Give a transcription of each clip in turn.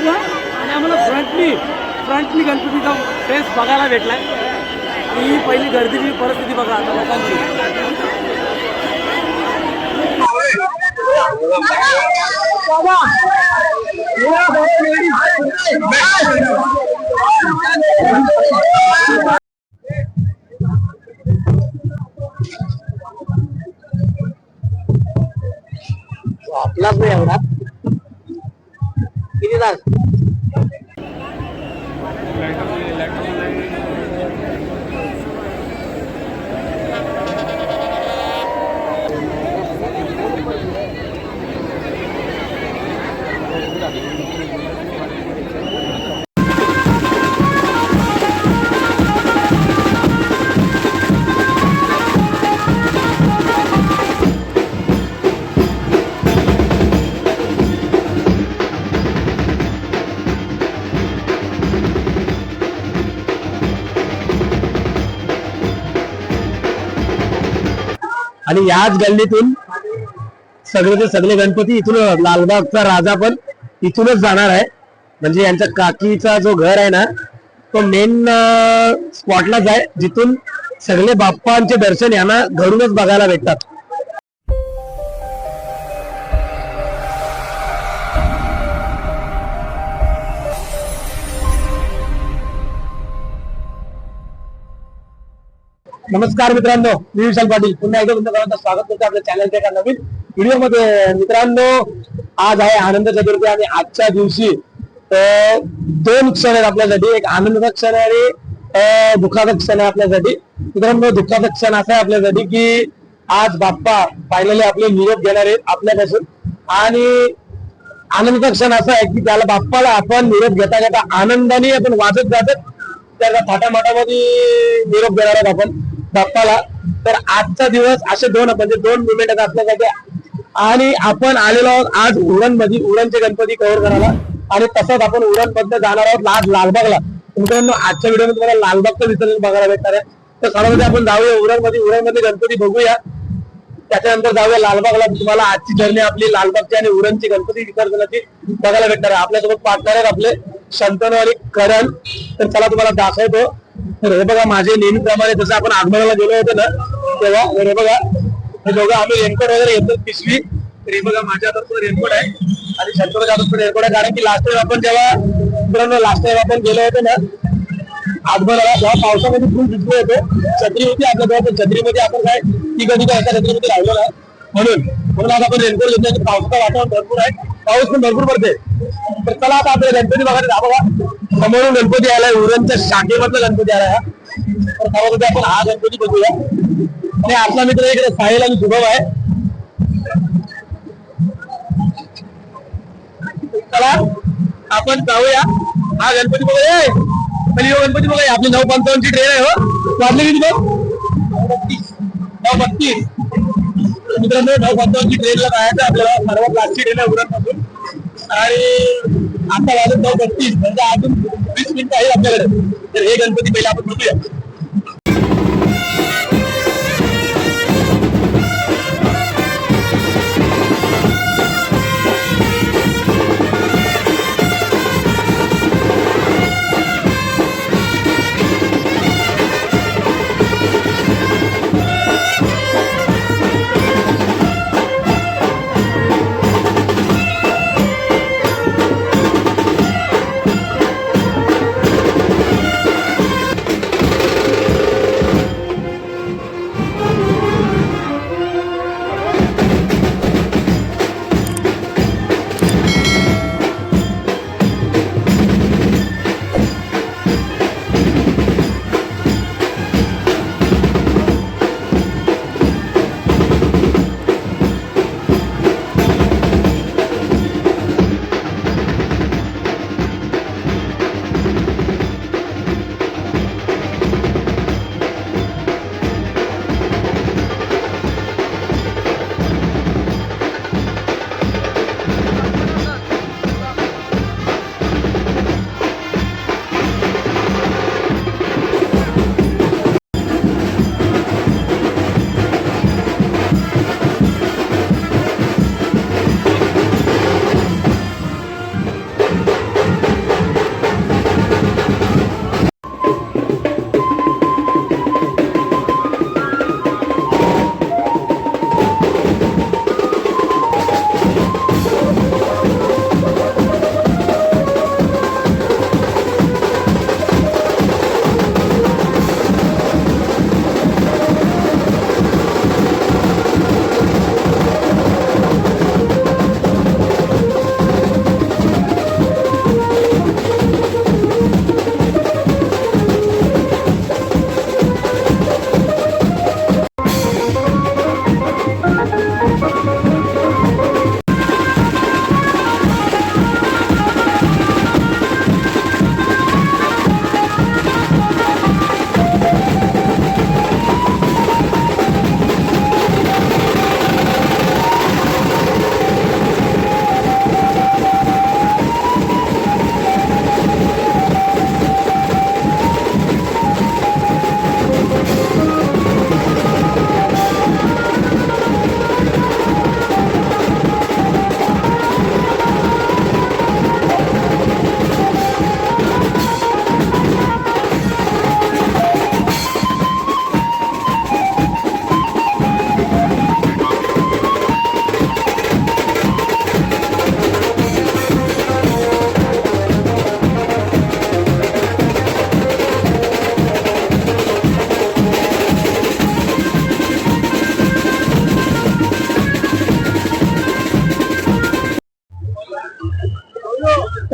बघा. आणि आम्हाला फ्रंटली फ्रंटली गणपतीचा फेस बघायला भेटला आहे ही पहिली गर्दीची परिस्थिती बघा आता लोकांची. आपलाच नाही एवढा. किती आणि याच गल्लीतून सगळे ते सगळे गणपती इथून लालबागचा राजा पण इथूनच जाणार आहे. म्हणजे यांच्या काकीचा जो घर आहे ना तो मेन स्पॉटलाच आहे. जिथून सगळे बाप्पांचे दर्शन यांना घरूनच बघायला भेटतात. नमस्कार मित्रांनो मी विशाल पाटील. पुन्हा एकदा तुमचं सर्वांचं स्वागत करतो आपल्या चॅनलच्या एका नवीन व्हिडिओमध्ये मित्रांनो आज आहे आनंद चतुर्थी आणि आजच्या दिवशी दोन क्षण आहेत आपल्यासाठी. एक आनंदाचा क्षण आहे आणि दुःखाचा क्षण आहे आपल्यासाठी. मित्रांनो दुःखाचा क्षण असा आहे आपल्यासाठी की आज बाप्पा फायनली आपले निरोप घेणार आहेत आपल्यापासून. आणि आनंदाचा क्षण असा आहे की त्याला बाप्पाला आपण निरोप घेता घेता आनंदाने आपण वाजत जातात त्याला थाटामाटामध्ये निरोप देणार आहोत आपण. बाप्पाला. तर आजचा दिवस असे दोन म्हणजे दोन मुवमेंट आहेत आपल्यासाठी. आणि आपण आलेलो आहोत आज उरणमध्ये उरणचे गणपती कव्हर करायला. आणि तसंच आपण उरणमध्ये जाणार आहोत आज लालबागला. मित्रांनो आजच्या व्हिडिओमध्ये तुम्हाला लालबागचं विसर्जन बघायला भेटणार आहे. तर सर्वांमध्ये आपण जाऊया उरणमध्ये उरणमध्ये गणपती बघूया. त्याच्यानंतर जाऊया लालबागला. तुम्हाला आजची जर्नी आपली लालबागची आणि उरणची गणपती विसर्जनाची बघायला भेटणार आहे. आपल्यासोबत पार्टनर आहेत आपले शंतनू आणि करण. तर चला तुम्हाला दाखवतो. तर हे बघा माझे नेहमीप्रमाणे जसं आपण आगमनाला गेलो होतो ना तेव्हा हे बघा हे दोघं आम्ही रेनकोट वगैरे येतो पिशवी. तर हे बघा माझ्या हातात पण रेनकोट आहे आणि शंतनूच्या हातात पण रेनकोट आहे. कारण की लास्ट टाइम आपण जेव्हा मित्रांनो लास्ट टाइम आपण गेलो होतो ना आगमनाला जेव्हा पावसामध्ये खूप भिजलो होतो. छत्री होती आपल्याजवळ पण छत्रीमध्ये आपण काय ती कधी काय एका छत्रीमध्ये राहिलो ना. म्हणून म्हणून आज आपण रेनकोट घेतलं की पावसाचं वातावरण भरपूर आहे. पाऊस पण भरपूर पडते तर चला आता आपल्या गणपती बघायला जा बघा समोरून गणपती आलाय उरणच्या शाखेमधला गणपती आलाय हा. तर सर्वात आपण हा गणपती बघूया. आणि आपला मित्र इकडे साहिल आणि शुभम आहे. चला आपण जाऊया. हा गणपती बघूया पहिली गणपती बघूया आपली नऊ पंचावन्नची ट्रेन आहे हो. वाजले किती बघ? नऊ बत्तीस मित्रांनो नऊ पंचावन्नची ट्रेनला जायचं आपल्याला. सर्वात लास्टची ट्रेन आहे उरणपासून. आणि आता वाजत नऊ बत्तीस म्हणजे अजून वीस मिनिटं आहे आपल्याकडे. तर हे गणपती पहिले आपण बघूया.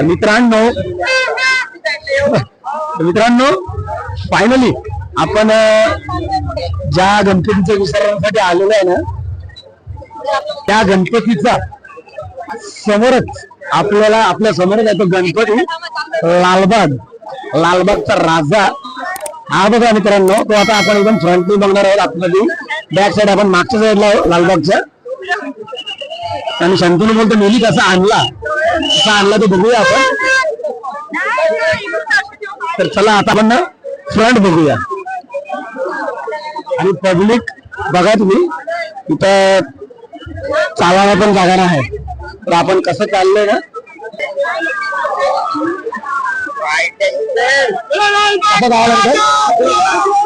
मित्रांनो. मित्रांनो फायनली आपण ज्या गणपतीच्या विसर्जनासाठी आलेलो आहे ना त्या गणपतीचा समोरच आपल्याला आपल्या समोरच आहे तो गणपती लालबाग. लालबागचा राजा. हा बघा मित्रांनो तो आता आपण एकदम फ्रंटनी बघणार आहोत आतमध्ये. बॅक साईड आपण मागच्या साईडला आहोत लालबागच्या. आणि शंतनू बोलतो मिली कसा आणला? कसा आणला तो बघूया आपण. तर चला आता आपण फ्रंट बघूया. आणि पब्लिक बघा तुम्ही इथं चालायला पण जागा नाही. आहे तर आपण कसं चाललंय ना? कसं जावं लागतं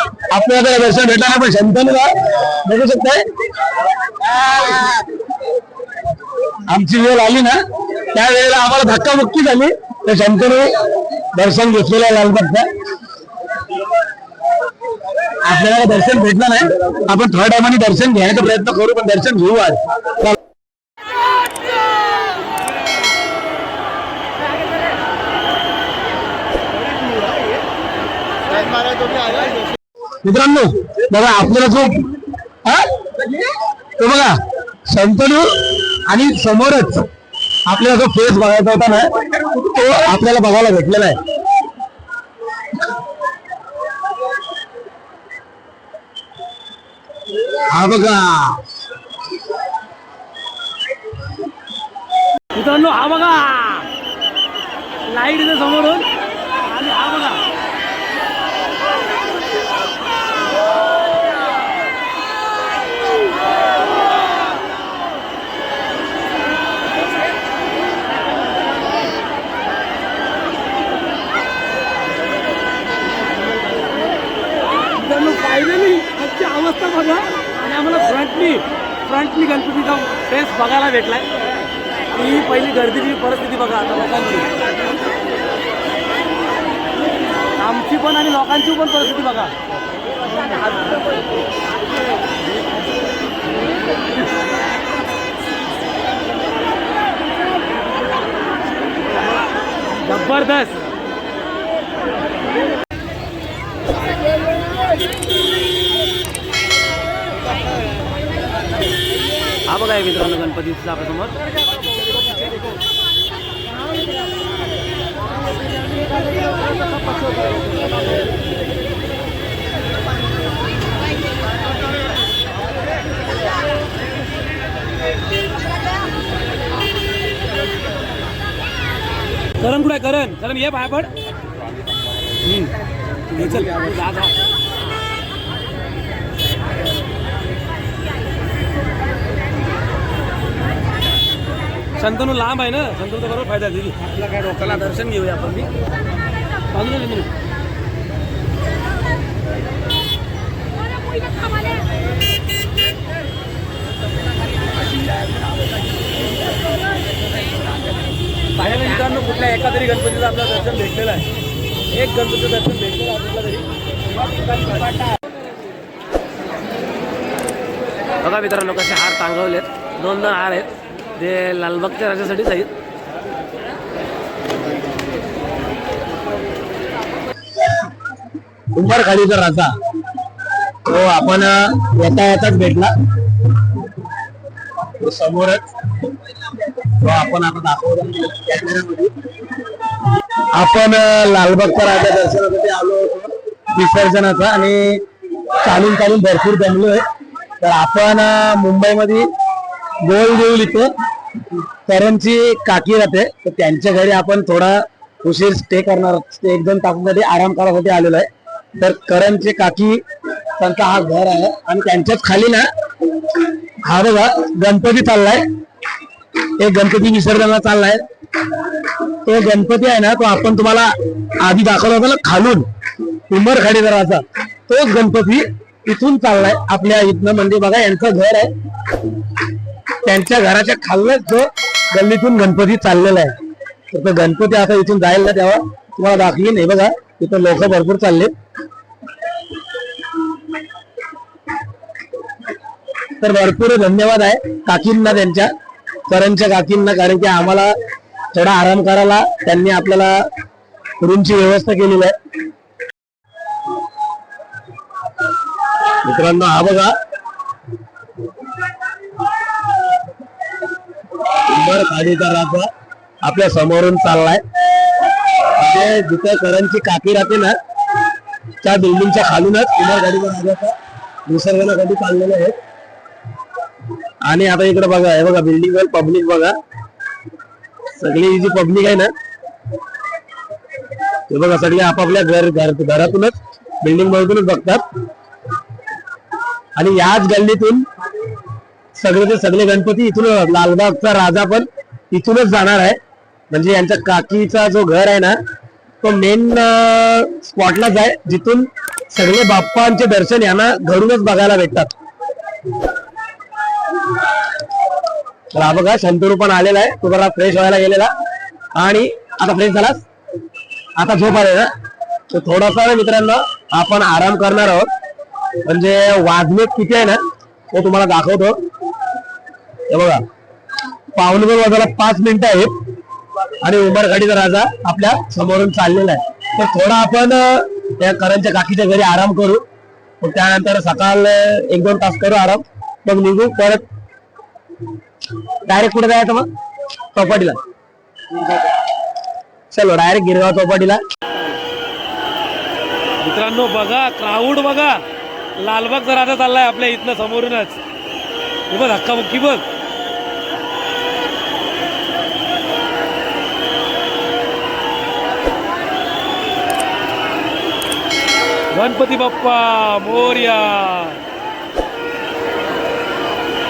आपल्याला दर्शन भेटणार पण शंतनू भेटू शकताय. आमची वेळ आली ना त्या वेळेला आम्हाला धक्काबुक्की झाली. तर शंतनू दर्शन घेतलेलं आहे लालबागचं. आपल्याला दर्शन भेटलं नाही. आपण थर्ड टायमाने दर्शन घ्यायचा प्रयत्न करू पण दर्शन घेऊ आज. चला. मित्रांनो बघा आपल्याला जो तो बघा शंतनू आणि समोरच आपल्याला जो फेस बघायचा होता ना तो आपल्याला बघायला भेटलेला आहे. हा बघा. मित्रांनो हा बघा. लाइट इथे समोरून आणि हा बघा मित्रांनो फायनली आजची अवस्था बघा. आणि आम्हाला फ्रंटनी फ्रंटनी गणपतीचा फेस बघायला भेटलाय. ही पहिली गर्दीची परिस्थिती बघा आता लोकांची. आमची पण आणि लोकांची पण परिस्थिती बघा. जबरदस्त. बघा हे मित्रांनो गणपतीचा आपल्यासमोर. करण कुठे करण करण ये बाय पड. हम्म. ये चल. शंतनू लांब आहे ना. शंतनूचा बरोबर फायदा आहे दिदी आपला काय डोक्याला दर्शन घेऊया आपण मी बाजूला शंतनू बाहेर मित्रांनो कुठल्या एका तरी गणपतीचं आपल्याला दर्शन भेटलेलं आहे. एक गणपतीचं दर्शन भेटलेलं आहे कुठला तरी. बघा मित्रांनो कसे हार टांगवलेत दोन दोन हार आहेत. ते लालबागच्या राजासाठीच आहेत उंबर खाडीचा राजा. तो आपण येता येताच भेटला. समोरच. तो आपण आता दाखवतो. कॅमेऱ्यामध्ये आपण लालबागचा राजा दर्शनासाठी आलो होतो. विसर्जनाचा आणि चालून चालून भरपूर जमलोय. तर आपण मुंबईमध्ये गोल देऊल इथे. करणची काकी राहते. तर त्यांच्या घरी आपण थोडा उशीर स्टे करणार. एक दोन तासासाठी आराम करायसाठी आलेलो आहे. तर करणचे काकी त्यांचा हा घर आहे. आणि त्यांच्याच खाली ना हा बघा गणपती चाललाय. एक गणपती विसर्जनाला चाललाय. तो गणपती आहे ना तो आपण तुम्हाला आधी दाखवला होता ना खालून. उंबरखाडी दराचा तोच गणपती इथून चाललाय. आपल्या इथनं म्हणजे बघा यांचं घर आहे. त्यांच्या घराच्या खालनच जो गल्लीतून गणपती चाललेला आहे. तर तो गणपती आता इथून जाईल ना तेव्हा? तुम्हाला दाखवी नाही बघा तिथं लोक भरपूर चालले तर भरपूर धन्यवाद आहे काकींना त्यांच्या करंच्या काकींना कारण की आम्हाला थोडा आराम करायला त्यांनी आपल्याला रूमची व्यवस्था केलेली आहे. मित्रांनो हा बघा सुंदर खाडीचा आपल्या समोरून चाललाय. म्हणजे जिथे करंची काकी राहते ना त्या बिल्डिंगच्या खालूनच कुमार गाडीचा राजाचा विसर्जनासाठी चाललेले आहेत. आणि आता इकडे बघा हे बघा बिल्डिंग वर पब्लिक बघा. सगळी जी पब्लिक आहे ना ते बघा सगळे आपापल्या घर घर घरातूनच बिल्डिंग मधूनच बघतात. आणि याच गल्लीतून सगळे ते सगळे गणपती इथून लालबागचा राजा पण इथूनच जाणार आहे. म्हणजे यांच्या काकीचा जो घर आहे ना तो मेन स्पॉटलाच आहे. जिथून सगळे बाप्पांचे दर्शन यांना घरूनच बघायला भेटतात. तर हा बघा शंतनू पण आलेला आहे. तो जरा फ्रेश व्हायला गेलेला. आणि आता फ्रेश झालास? आता झोप आले ना? तर थोडासा वेळ मित्रांनो आपण आराम करणार आहोत. म्हणजे वाजले किती आहे ना तो तुम्हाला दाखवतो. हे बघा. पावणे वाजायला पाच मिनिटं आहेत. आणि उंबरगाडीचा राजा आपल्या समोरून चाललेला आहे. तर थोडा आपण त्या करंच्या काकीच्या घरी आराम करू. मग त्यानंतर सकाळ एक दोन तास करू आराम. मग निघू परत. डायरेक्ट कुठे जायचं मग? चौपाटीला. चलो डायरेक्ट गिरगाव चौपाटीला. मित्रांनो बघा क्राऊड बघा. लालबागचा राजा चाललाय आपल्या इथनं समोरूनच. हे बघ धक्काबुक्की बघ. गणपती बाप्पा मोर्या.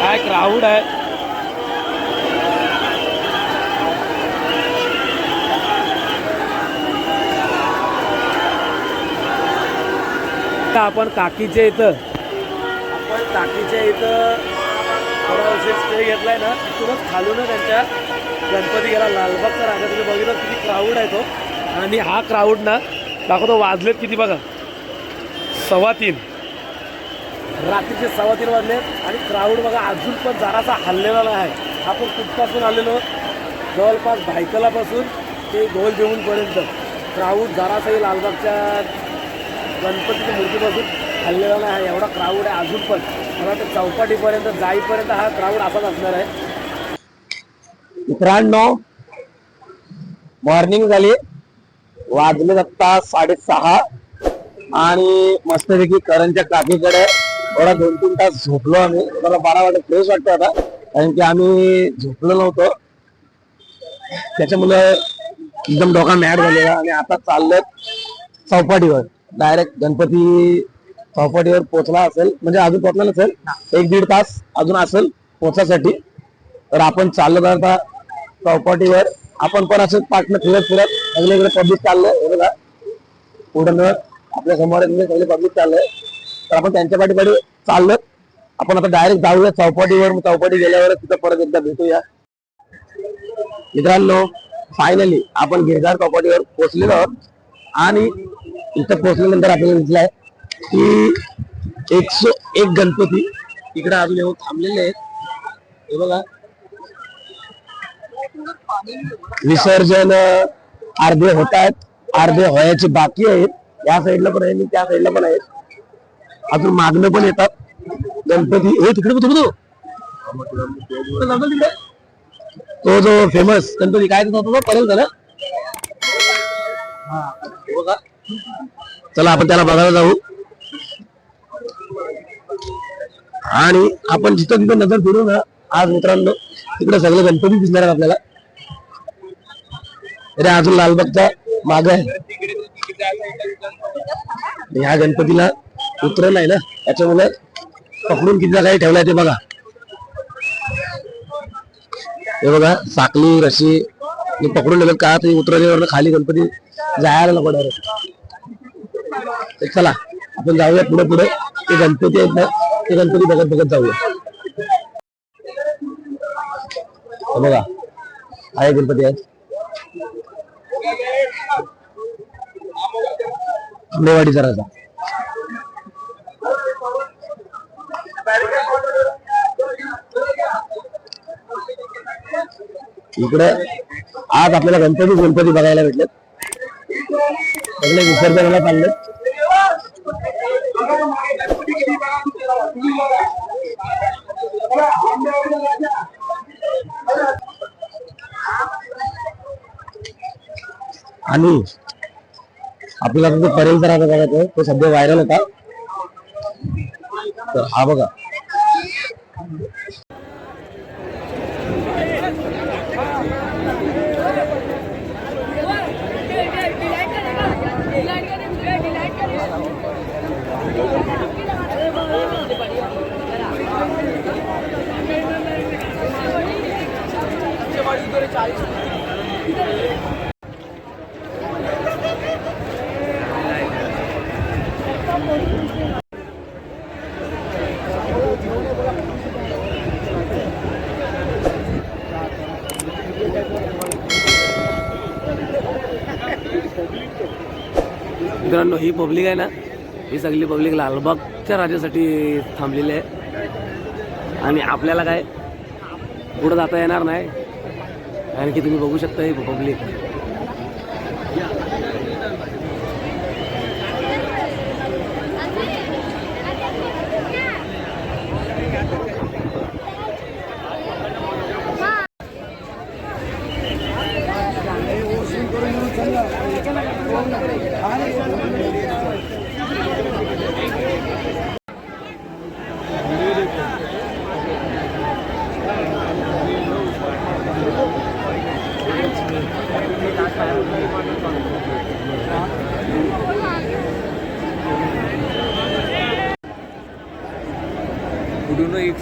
काय क्राऊड आहे. आपण काकीच्या इथं. आपण काकीच्या इथं थोडा उशीर स्टे घेतलाय ना तिथूनच खालूनच त्यांच्या गणपती गेला लालबागचा राजा तुम्ही बघितलं किती क्राऊड आहे तो. आणि हा क्राऊड ना दाखवतो वाजलेत किती बघा. सव्वा तीन. रात्रीचे सव्वा तीन वाजलेत आणि क्राऊड बघा अजून पण जरासा हल्लेला नाही. आहे आपण कुठपासून आलेलो? जवळपास भायकलापासून ते गोल देऊनपर्यंत क्राऊड जरासाही लालबागच्या गणपतीच्या मूर्तीपासून हल्लेला नाही आहे. एवढा क्राऊड आहे अजून पण. मला वाटतं चौपाटीपर्यंत जाईपर्यंत हा क्राऊड असाच असणार आहे. मित्रांनो मॉर्निंग झाली. वाजले आता साडेसहा. आणि मस्तपैकी करंच्या काकीकडे थोडा दोन तीन तास झोपलो आम्ही. मला बारा वाटत फ्रेश वाटतं आता कारण की आम्ही झोपलो नव्हतो. त्याच्यामुळे एकदम डोका मॅड झालेला आणि आता चाललोय चौपाटीवर. डायरेक्ट गणपती चौपाटीवर पोहोचला असेल म्हणजे अजून पोहोचला नसेल एक दीड तास अजून असेल पोहोचासाठी. तर आपण चाललो आता चौपाटीवर. आपण पण असं पाठनं फिरत फिरत सगळीकडे पब्लिक चाललंय बघा. पुढं आपल्यासमोर म्हणजे सगळे पब्लिक चाललंय. तर आपण त्यांच्या पाठीपाठी चाललो आपण आता डायरेक्ट जाऊया चौपाटीवर चौपाटी गेल्यावर तिथं परत एकदा भेटूया. मित्रांनो फायनली आपण गिरधार चौपाटीवर पोहोचलेलो आहोत. आणि इथं पोहोचल्यानंतर आपल्याला दिसलाय की एकशे एक गणपती इकडे अजून येऊन थांबलेले आहेत. हे बघा. विसर्जन अर्धे होत आहेत अर्धे व्हायचे बाकी आहेत. या साईडला पण आहे आणि त्या साईडला पण आहेत. अजून मागणं पण येतात. गणपती हे तिकडे पण तो तो जातो तिकडे. तो जो फेमस गणपती काय होता तो पडेल झालं बघा. चला आपण त्याला बघायला जाऊ. आणि आपण जिथं तिथं नजर फिरू ना आज मित्रांनो तिकडे सगळे गणपती दिसणार आहेत आपल्याला. अरे अजून लालबागचा माग आहे. ह्या गणपतीला उतर आहे ना त्याच्यामुळे पकडून किती जागा ठेवलाय ते बघा. हे बघा साखली रशी पकडून ठेवलं का ते उतरल्यावर खाली गणपती जायला नको डायरेक्ट. चला आपण जाऊया पुढे पुढे. ते गणपती आहेत ना ते गणपती बघत बघत जाऊया. बघा आहे गणपती आहेत आंबेवाडी जराचा इकडे आज आपल्याला गणपती गणपती बघायला भेटले सगळे विसर्जनाला चालले आणि आपल्याला जो परेल तर बघायचं तो. सध्या व्हायरल होता. तर हा बघा. मित्रांनो ही पब्लिक आहे ना ही सगळी पब्लिक लालबागच्या राजासाठी थांबलेली आहे. आणि आपल्याला काय पुढं जाता येणार नाही. कारण की तुम्ही बघू शकता ही पब्लिक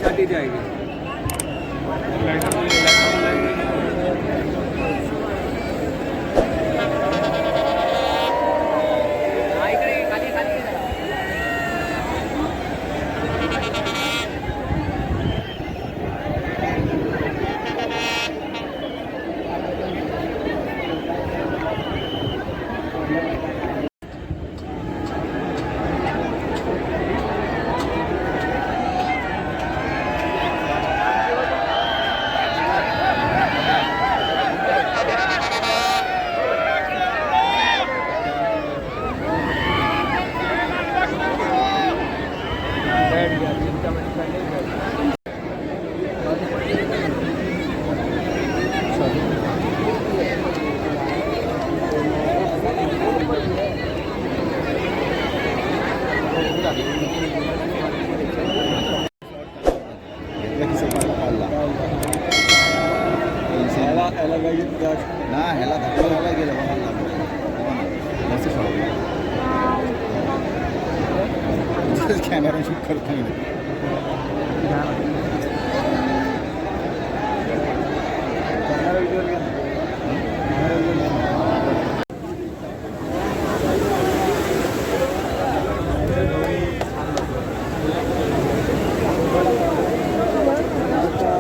ਸਾਡੇ ਤੇ ਆਏਗੀ।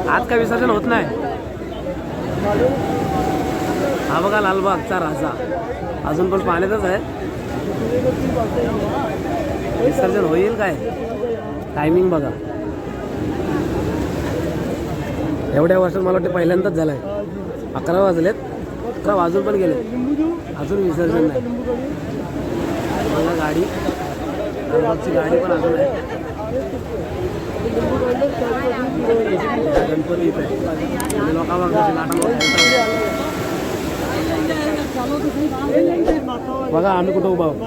आज काय विसर्जन होत नाही. हा बघा लालबागचा राजा. अजून पण पाण्यातच आहे. विसर्जन होईल काय? टायमिंग बघा. एवढ्या वर्षात मला वाटतं पहिल्यांदाच झालंय. अकरा वाजलेत. अकरा वाजून पण गेले अजून विसर्जन नाही. मला गाडी लालबागची गाडी पण अजून आहे. गणपती इथे. बघा आम्ही कुठं उभा आहोत.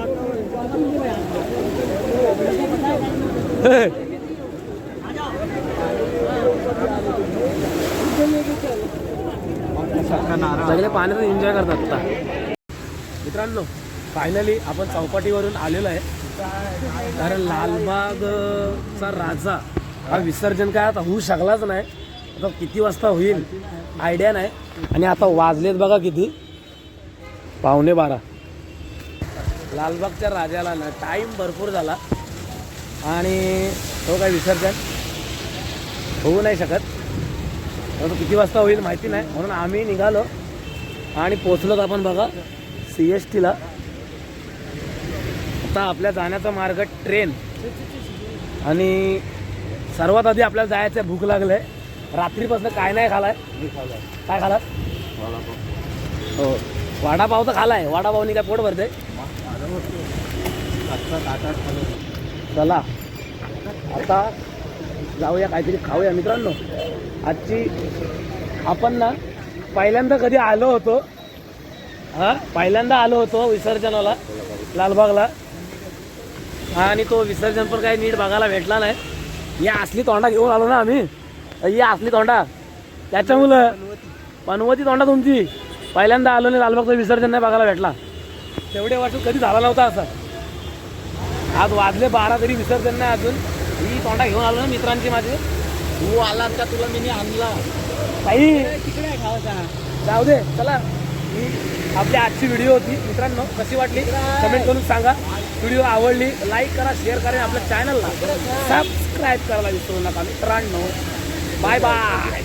सगळे पाण्यात एन्जॉय करतात आता. मित्रांनो फायनली आपण चौपाटीवरून आलेलो आहे. कारण लालबागचा राजा हा विसर्जन काय आता होऊ शकलाच नाही. आता किती वाजता होईल? आयडिया नाही. आणि आता वाजलेत बघा किती. पावणे बारा. लालबागच्या राजाला ना टाईम भरपूर झाला. आणि तो काय विसर्जन होऊ नाही शकत. परंतु किती वाजता होईल माहिती नाही. म्हणून आम्ही निघालो आणि पोचलोत आपण बघा सी एस टीला. आता आपल्या जाण्याचा मार्ग ट्रेन. आणि सर्वात आधी आपल्याला जायचं आहे, भूक लागलंय. रात्रीपासून काय नाही खालाय. काय खाला हो. वडापाव तर खालाय. वडापावनी काय पोट भरते चला. आता जाऊया काहीतरी खाऊया मित्रांनो. आजची आपण ना पहिल्यांदा कधी आलो होतो? हा? पहिल्यांदा आलो होतो विसर्जनाला लालबागला. आणि तो विसर्जन पण काही नीट बघायला भेटला नाही. या असली तोंडा घेऊन आलो ना आम्ही. या असली तोंडा. त्याच्यामुळं पनवती तोंडा तुमची. पहिल्यांदा आलो नाही लालबागचं विसर्जन नाही बघायला भेटला. तेवढे वर्ष कधी झाला नव्हता असा. आज वाजले बारा तरी विसर्जन नाही अजून. तोंडा घेऊन आलो ना मित्रांची माझी. तू आला का तुला मी आणला. काही तिकडे खावाचा जाऊ दे चला. ही आपली आजची व्हिडिओ होती. मित्रांनो कशी वाटली? कमेंट करून सांगा. व्हिडिओ आवडली लाईक करा शेअर करा आणि आपल्या चॅनलला सबस्क्राईब करायला विसरू नका मित्रांनो. Bye bye